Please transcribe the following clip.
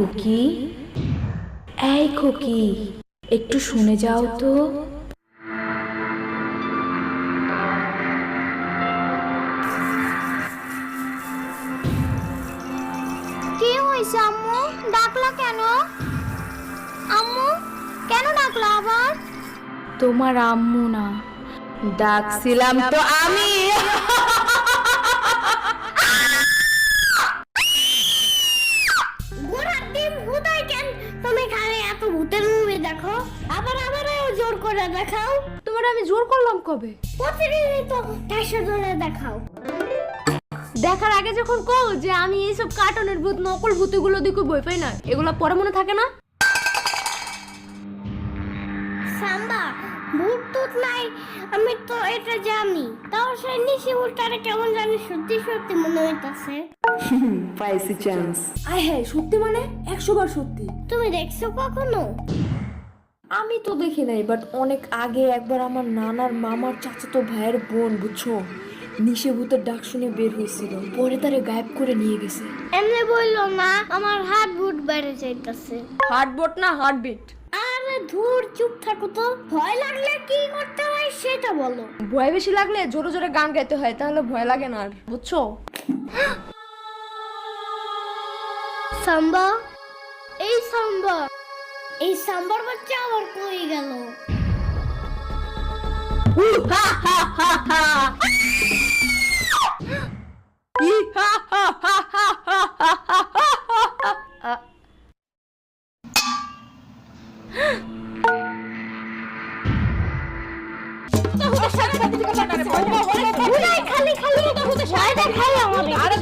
খুকি এই খুকি একটু শুনে যাও তো। কি হয়েছে আম্মু? ডাকলা কেন? আম্মু কেন ডাকলা আবার? তোমার আম্মু না। ডাকছিলাম তো আমি। দেখো আবার আবার জোর করে দেখাও। তোমার আমি জোর করলাম কবে? প্রতিদিনই তো দেখাও। দেখার আগে যখন কও যে আমি এইসব কার্টুনের ভূত নকল ভূতগুলো দিকে বই পাই না এগুলো পরে মনে থাকে না? সাম্বা ভূত টুত নাই আমি তো এটা জানি। তাও সেই নিশি উল্টারে কেমন জানি সত্যি সত্যি মনে হইতাছে। পাইছি চান্স আয় হ্যাঁ সত্যি মানে? একশো বার সত্যি। তুমি দেখছ কখনো? আমি তো দেখি নাই বাট অনেক আগে একবার আমার নানার মামার চাচাতো ভাইয়ের বোন বুঝছ? নিশে ভূতের ডাক শুনে বের হয়েছিল। পরে তারে গায়েব করে নিয়ে গেছে। এমনি বলল মা আমার হাত বুট বেড়ে যাইতাছে। হার্টবোট না হার্টবিট আরে ধুর চুপ থাকো তো। ভয় লাগলে কি করতে হয় সেটা বলো। ভয় বেশি লাগলে জোরে জোরে গান গাইতে হয় তাহলে ভয় লাগে না আর বুঝছ? সাম্বা এই সাম্বা। এই সাম্বার বাচ্চা আবার কই গেল খালি খালি দেখাই আমাদের